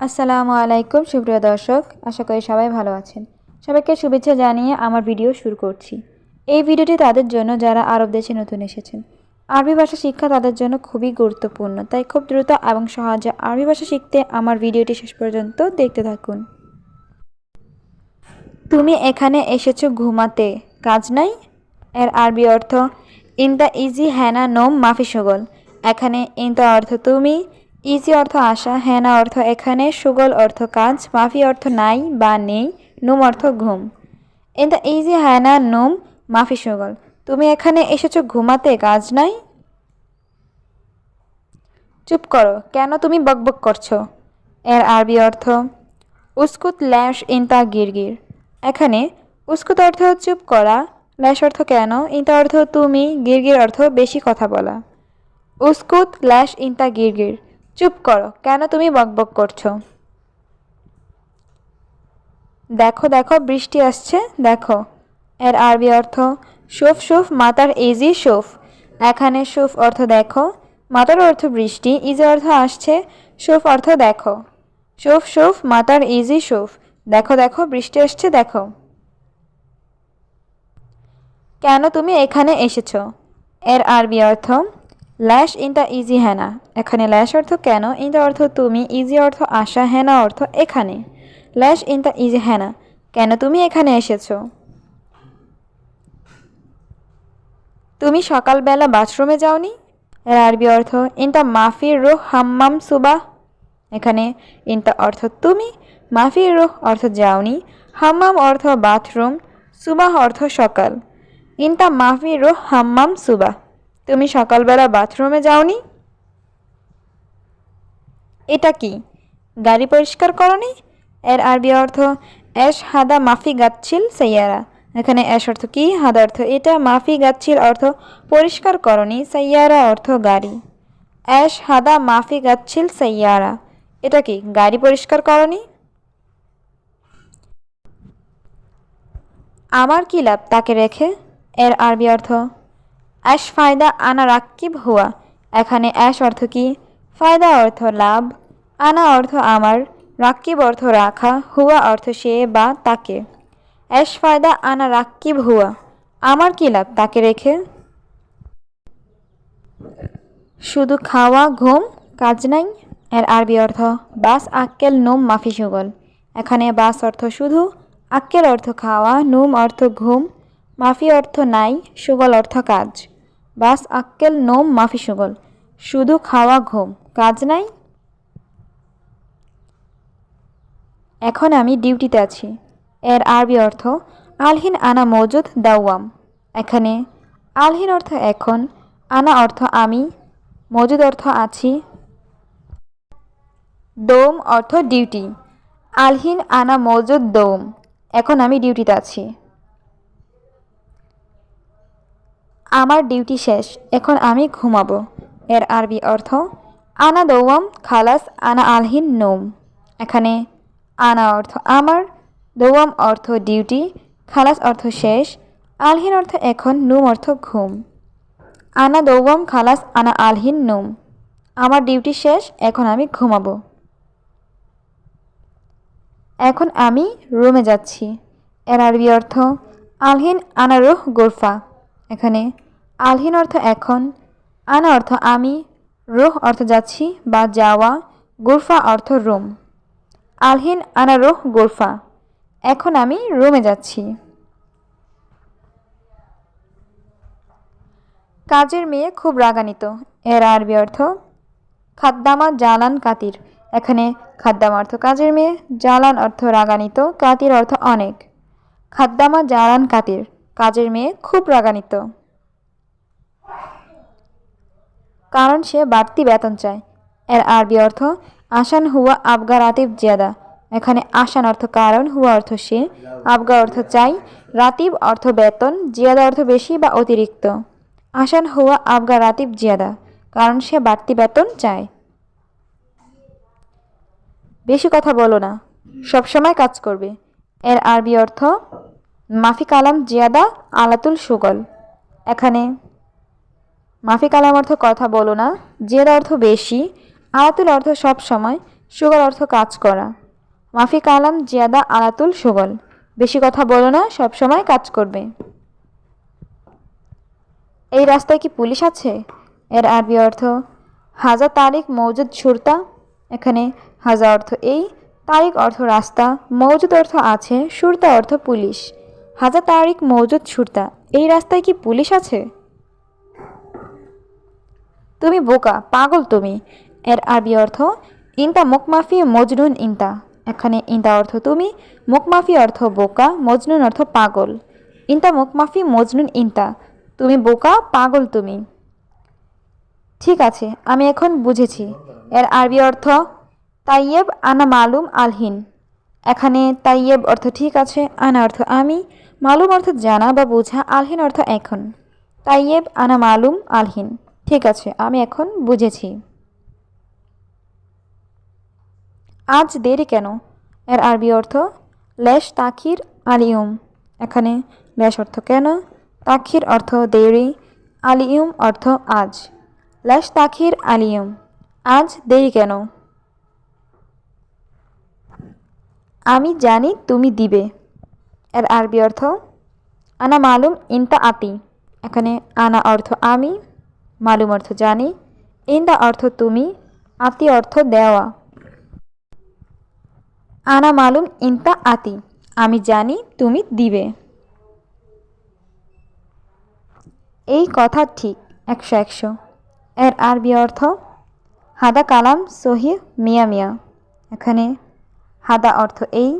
আসসালামু আলাইকুম, সুপ্রিয় দর্শক। আশা করি সবাই ভালো আছেন। সবাইকে শুভেচ্ছা জানিয়ে আমার ভিডিও শুরু করছি। এই ভিডিওটি তাদের জন্য যারা আরব দেশে নতুন এসেছেন। আরবি ভাষা শিক্ষা তাদের জন্য খুবই গুরুত্বপূর্ণ, তাই খুব দ্রুত এবং সহজে আরবি ভাষা শিখতে আমার ভিডিওটি শেষ পর্যন্ত দেখতে থাকুন। তুমি এখানে এসেছ ঘুমাতে, কাজ নাই? এর আরবি অর্থ, ইন দ্য ইজি হ্যানা নোম মাফি সুগল এখানে ইন দ্য অর্থ, তুমি ইজি অর্থ আশা হ্যানা অর্থ এখানে, সুগল অর্থ কাজ মাফি অর্থ নাই বা নেই, নুম অর্থ ঘুম। ইন দ্য ইজি হ্যানা নোম, মাফি, সুগল। তুমি এখানে এসেছ ঘুমাতে, কাজ নাই? চুপ করো, কেন তুমি বকবক করছ? এর আরবি অর্থ, উস্কুত ল্যাশ ইনতা গিরগির। এখানে, উস্কুত অর্থ চুপ করা, ল্যাশ অর্থ কেন? ইনতা অর্থ তুমি, গিরগির অর্থ বেশি কথা বলা। উস্কুত ল্যাশ ইনতা গিরগির। চুপ করো, কেন তুমি বকবক করছ? দেখো দেখো, বৃষ্টি আসছে, দেখো। এর আরবি অর্থ সুফ সুফ মাতার ইজি সুফ এখানে সুফ অর্থ দেখো, মাতার অর্থ বৃষ্টি, ইজি অর্থ আসছে সুফ অর্থ দেখো। সুফ সুফ মাতার ইজি সুফ দেখো দেখো, বৃষ্টি আসছে, দেখো। কেন তুমি এখানে এসেছ? এর আরবি অর্থ ল্যাশ ইন দ্য ইজি হ্যানা এখানে ল্যাশ অর্থ কেন? ইন দ্য অর্থ তুমি ইজি অর্থ আশা হ্যানা অর্থ এখানে। ল্যাশ ইন দ্য ইজি হ্যানা কেন তুমি এখানে এসেছ? তুমি সকালবেলা বাথরুমে যাওনি? এর আরবি অর্থ ইনটা মাফির রুহ হাম্মাম সুবাহ এখানে ইনটা অর্থ তুমি, মাফির রুহ অর্থ যাওনি। হাম্মাম অর্থ বাথরুম, সুবাহ অর্থ সকাল। ইনটা মাফি রুহ হাম্মাম সুবাহ তুমি সকালবেলা বাথরুমে যাওনি? এটা কি? গাড়ি পরিষ্কার করনি? এর আরবি অর্থ অ্যাশ হাদা মাফি গাচ্ছিল সাইয়ারা এখানে অ্যাশ অর্থ কি? হাদা অর্থ এটা, মাফি গাচ্ছিল অর্থ পরিষ্কার করনি। সাইয়ারা অর্থ গাড়ি। অ্যাশ হাদা মাফি গাচ্ছিল সাইয়ারা এটা কি? গাড়ি পরিষ্কার করনি? আমার কি লাভ তাকে রেখে? এর আরবি অর্থ অ্যাশ ফায়দা আনা রাক্কিব হুয়া। এখানে অ্যাশ অর্থ কি? ফায়দা অর্থ লাভ। আনা অর্থ আমার। রাক্কিব অর্থ রাখা। হুয়া অর্থ সে বা তাকে। অ্যাশ ফায়দা আনা রাক্কিব হুয়া। আমার কি লাভ তাকে রেখে? শুধু খাওয়া, ঘুম, কাজ নাই। এর আরবি অর্থ, বাস, আক্কেল, নুম, মাফি, সুগল। এখানে বাস অর্থ শুধু, আক্কেল অর্থ খাওয়া, নুম অর্থ ঘুম মাফি অর্থ নাই, সুগল অর্থ কাজ। বাস আক্কেল, নোম, মাফি সুগল। শুধু খাওয়া ঘুম, কাজ নাই? এখন আমি ডিউটিতে আছি। এর আরবি অর্থ, আলহিন আনা মজুদ দাওয়াম। এখানে, আলহিন অর্থ এখন, আনা অর্থ আমি, মজুদ অর্থ আছি। দোম অর্থ ডিউটি। আলহিন আনা মজুদ দোম। এখন আমি ডিউটিতে আছি। আমার ডিউটি শেষ, এখন আমি ঘুমাবো। এর আরবি অর্থ, আনা দৌয়াম খালাস, আনা আলহিন নোম। এখানে, আনা অর্থ আমার, দৌয়াম অর্থ ডিউটি, খালাস অর্থ শেষ, আলহিন অর্থ এখন, নুম অর্থ ঘুম। আনা দৌয়াম খালাস, আনা আলহিন নুম। আমার ডিউটি শেষ, এখন আমি ঘুমাবো। এখন আমি রুমে যাচ্ছি। এর আরবি অর্থ, আলহিন আনা রুহ গোরফা। এখানে আলহিন অর্থ এখন, আনা অর্থ আমি, রোহ অর্থ যাচ্ছি বা যাওয়া, গুরফা অর্থ রুম। আলহিন, আনা রুহ, গুরফা। এখন আমি রুমে যাচ্ছি। কাজের মেয়ে খুব রাগান্বিত। এর আরবি অর্থ, খাদ্দামা জালান কাতির। এখানে খাদ্দামা অর্থ কাজের মেয়ে, জালান অর্থ রাগান্বিত, কাতির অর্থ অনেক। খাদ্দামা জালান কাতির। কাজের মেয়ে খুব রাগান্বিত। কারণ সে বাড়তি বেতন চায়। এর আরবি অর্থ আসান হুয়া আবগা রাতিব জিয়াদা। এখানে আসান অর্থ কারণ, হুয়া অর্থ সে। আবগা অর্থ চাই, রাতিব অর্থ বেতন, জিয়াদা অর্থ বেশি বা অতিরিক্ত। আসান হুয়া আবগা রাতিব জিয়াদা। কারণ সে বাড়তি বেতন চায়। বেশি কথা বলো না সবসময় কাজ করবে। এর আরবি অর্থ মাফি কালাম জিয়াদা আলাতুল সুগল। এখানে মাফি কালাম অর্থ কথা বলো না। জেদ অর্থ বেশি আলাতুল অর্থ সব সময়, সুগল অর্থ কাজ করা। মাফি কালাম জিয়াদা আলাতুল সুগল। বেশি কথা বলো না সবসময় কাজ করবে। এই রাস্তায় কি পুলিশ আছে? এর আরবি অর্থ, হাজা তারিক মৌজুদ সুরতা। এখানে হাজা অর্থ এই তারিক অর্থ রাস্তা, মৌজুদ অর্থ আছে, সুরতা অর্থ পুলিশ। হাজা তারিক মৌজুদ সুরতা। এই রাস্তায় কি পুলিশ আছে? তুমি বোকা, পাগল তুমি। এর আরবি অর্থ, ইনতা মুকমাফি মজনুন ইনতা। এখানে ইনতা অর্থ তুমি, মুকমাফি অর্থ বোকা, মজনুন অর্থ পাগল। ইনতা মুকমাফি মজনুন ইনতা। তুমি বোকা, পাগল তুমি। ঠিক আছে, আমি এখন বুঝেছি। এর আরবি অর্থ, তাইয়েব আনা মালুম আলহিন। এখানে তাইয়েব অর্থ ঠিক আছে, আনা অর্থ আমি। মালুম অর্থ জানা বা বোঝা, আলহিন অর্থ এখন। তাইয়েব আনা মালুম আলহিন। ঠিক আছে, আমি এখন বুঝেছি। আজ দেরি কেন? এর আরবি অর্থ, লেশ তাখির আলিউম এখানে লেশ অর্থ কেন? তাখির অর্থ দেরি আলিউম অর্থ আজ। লেশ তাখির আলিউম আজ দেরি কেন? আমি জানি তুমি দিবে। এর আরবি অর্থ, আনা মালুম ইনতা আতি। এখানে আনা অর্থ আমি মালুম অর্থ জানি ইনদা অর্থ তুমি, আতি অর্থ দেওয়া। আনা মালুম ইনতা আতি, আমি জানি তুমি দিবে। এই কথা ঠিক, একশো একশো। এর আরবি অর্থ, হাদা কালাম সহি মিয়া মিয়া। এখানে, হাদা অর্থ এই,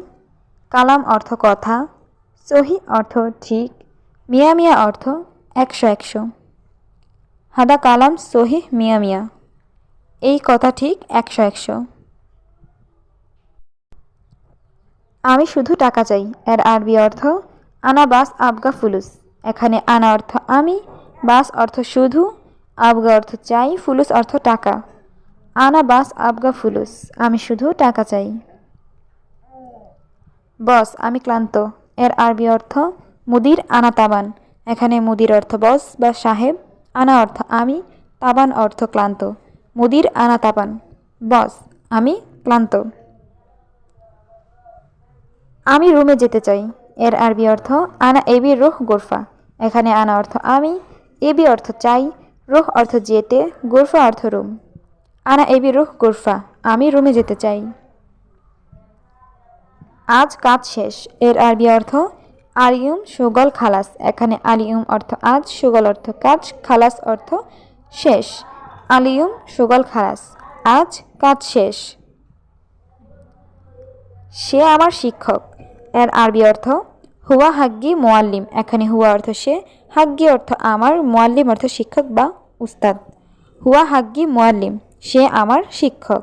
কালাম অর্থ কথা, সহি অর্থ ঠিক, মিয়া মিয়া অর্থ একশো একশো। হাদা কালাম সহি মিয়া মিয়া। এই কথা ঠিক একশো একশো। আমি শুধু টাকা চাই, এর আরবি অর্থ, আনা বাস আবগা ফুলুস। এখানে আনা অর্থ আমি বাস অর্থ শুধু আবগা অর্থ চাই ফুলুস অর্থ টাকা। আনা বাস আবগা ফুলুস আমি শুধু টাকা চাই। বস, আমি ক্লান্ত। এর আরবি অর্থ মুদির আনা তাবান। এখানে মুদির অর্থ বস বা সাহেব। আনা অর্থ, আমি তাবান অর্থ ক্লান্ত। মুদির আনা তাবান। বস, আমি ক্লান্ত। আমি রুমে যেতে চাই। এর আরবি অর্থ, আনা এবি রুহ গোরফা। এখানে আনা অর্থ, আমি এবি অর্থ চাই। রুহ অর্থ যেতে, গোরফা অর্থ রুম। আনা এবি রুহ গোরফা, আমি রুমে যেতে চাই। আজ কাজ শেষ। এর আরবি অর্থ আলিউম সুগল খালাস। এখানে আলিউম অর্থ আজ, সুগল অর্থ কাজ, খালাস অর্থ শেষ। আলিউম সুগল খালাস, আজ কাজ শেষ। সে আমার শিক্ষক। এর আরবি অর্থ, হুয়া হাগ্গি মোয়াল্লিম এখানে হুয়া অর্থ সে, হাগ্গি অর্থ আমার মোয়াল্লিম অর্থ শিক্ষক বা উস্তাদ। হুয়া হাগ্গি মোয়াল্লিম সে আমার শিক্ষক।